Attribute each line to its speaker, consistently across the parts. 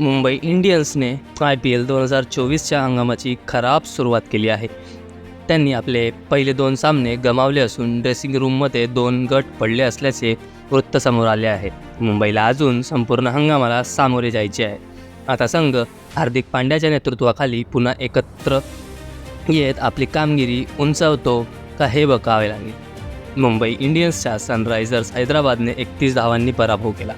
Speaker 1: मुंबई इंडियन्सने I P L दोन हजार चोवीसच्या हंगामाची खराब सुरुवात केली आहे. त्यांनी आपले पहिले दोन सामने गमावले असून ड्रेसिंग रूममध्ये दोन गट पडले असल्याचे वृत्त समोर आले आहे. मुंबईला अजून संपूर्ण हंगामाला सामोरे जायचे आहे. आता संघ हार्दिक पांड्याच्या नेतृत्वाखाली पुन्हा एकत्र येत आपली कामगिरी उंचावतो का हे बघावे लागेल. मुंबई इंडियन्सच्या सनरायझर्स हैदराबादने एकतीस धावांनी पराभव केला.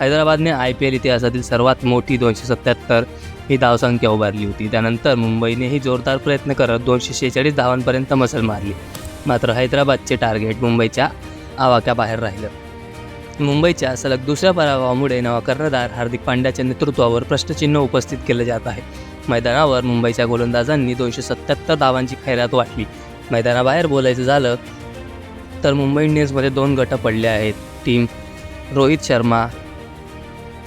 Speaker 1: हैदराबादने आय पी एल इतिहासातील सर्वात मोठी दोनशे सत्याहत्तर ही धावसंख्या उभारली होती. त्यानंतर मुंबईनेही जोरदार प्रयत्न करत दोनशे शेहेचाळीस धावांपर्यंत मसल मारली. मात्र हैदराबादचे टार्गेट मुंबईच्या आवाक्याबाहेर राहिलं. मुंबईच्या सलग दुसऱ्या पराभवामुळे नवा कर्णधार हार्दिक पांड्याच्या नेतृत्वावर प्रश्नचिन्ह उपस्थित केलं जात आहे. मैदानावर मुंबईच्या गोलंदाजांनी दोनशे सत्याहत्तर धावांची खैरात वाटली. मैदानाबाहेर बोलायचं झालं तर मुंबई इंडियन्समध्ये दोन गट पडले आहेत. टीम रोहित शर्मा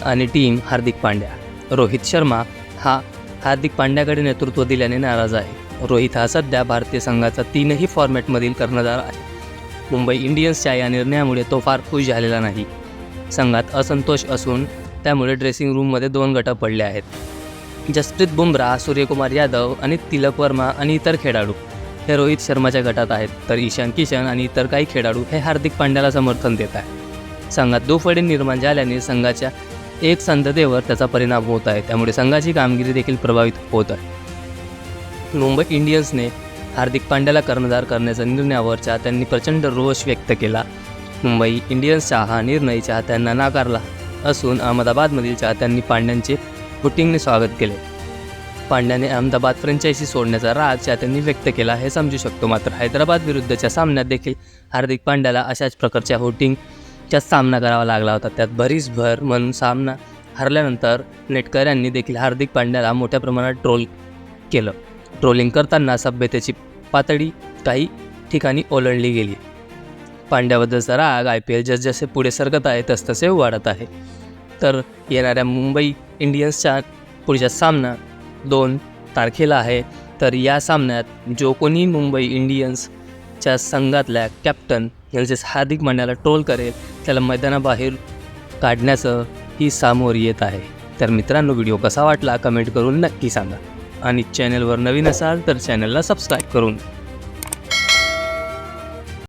Speaker 1: आणि टीम हार्दिक पांड्या. रोहित शर्मा हा हार्दिक पांड्याकडे नेतृत्व दिल्याने नाराज आहे. रोहित हा सध्या भारतीय संघाचा तीनही फॉर्मॅटमधील कर्णधार आहे. मुंबई इंडियन्सच्या या निर्णयामुळे तो फार खुश झालेला नाही. संघात असंतोष असून त्यामुळे ड्रेसिंग रूममध्ये दोन गटं पडले आहेत. जसप्रीत बुमराह सूर्यकुमार यादव आणि तिलक वर्मा आणि इतर खेळाडू हे रोहित शर्माच्या गटात आहेत. तर ईशान किशन आणि इतर काही खेळाडू हे हार्दिक पांड्याला समर्थन देत आहेत. संघात दुफडी निर्माण झाल्याने संघाच्या एक संधतेवर त्याचा परिणाम होत आहे. त्यामुळे संघाची कामगिरी देखील प्रभावित होत आहे. मुंबई इंडियन्सने हार्दिक पांड्याला कर्णधार करण्याच्या निर्णयावर चाहत्यांनी प्रचंड रोष व्यक्त केला. मुंबई इंडियन्सचा हा निर्णय चाहत्यांना नाकारला असून अहमदाबादमधील चाहत्यांनी पांड्यांचे हुटिंगने स्वागत केले. पांड्याने अहमदाबाद फ्रँचायझी सोडण्याचा राग चाहत्यांनी व्यक्त केला हे समजू शकतो. मात्र हैदराबाद विरुद्धच्या सामन्यात देखील हार्दिक पांड्याला अशाच प्रकारच्या होटिंग होटिंगचा सामना करावा लागला होता. त्यात भरीस भर म्हणून सामना हरल्यानंतर नेटकऱ्यांनी देखील हार्दिक पांड्याला मोठ्या प्रमाणात ट्रोल केलं. ट्रोलिंग करताना सभ्यतेची पातळी काही ठिकाणी ओलांडली गेली. पांड्याबद्दलचा राग आय पी एल जसजसे पुढे सरकत आहे तसतसे वाढत आहे. तर येणाऱ्या मुंबई इंडियन्सच्या पुढचा सामना दोन तारखेला आहे. तर या सामन्यात जो कोणी मुंबई इंडियन्सच्या संघातल्या कॅप्टन म्हणजेच हार्दिक पांड्याला ट्रोल करेल त्याला मैदानाबाहेर काढण्याचं ही सामोर येत आहे. तर मित्रांनो व्हिडिओ कसा वाटला कमेंट करून नक्की सांगा. आणि चॅनलवर नवीन असाल तर चॅनलला सबस्क्राईब करून